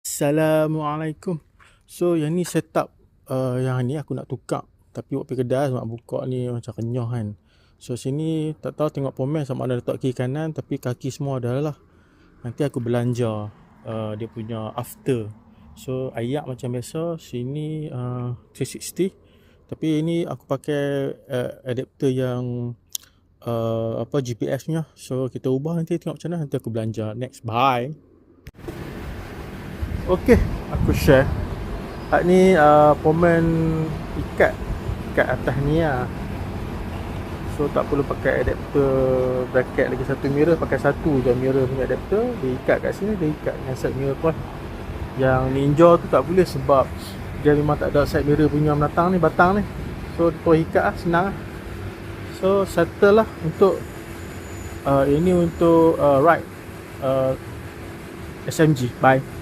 Assalamualaikum. So yang ni setup uh, yang ni aku nak tukar tapi buat kedai nak buka ni macam kenyah kan. So sini tak tahu tengok pomen sama ada letak kiri kanan tapi kaki semua dah lah. Nanti aku belanja uh, dia punya after. So ayak macam biasa sini uh, 360 tapi ini aku pakai uh, adapter yang uh, apa GPS punya. So kita ubah nanti tengok macam mana nanti aku belanja. Next bye. Okey, aku share. Hak ni uh, pomen ikat kat atas ni lah. So tak perlu pakai adapter bracket lagi satu mirror, pakai satu je mirror punya adapter, dia ikat kat sini, dia ikat dengan side mirror pun. Yang Ninja tu tak boleh sebab dia memang tak ada side mirror punya menatang ni, batang ni. So tu ikat lah, senang lah. So settle lah untuk uh, ini untuk uh, ride uh, SMG. Bye.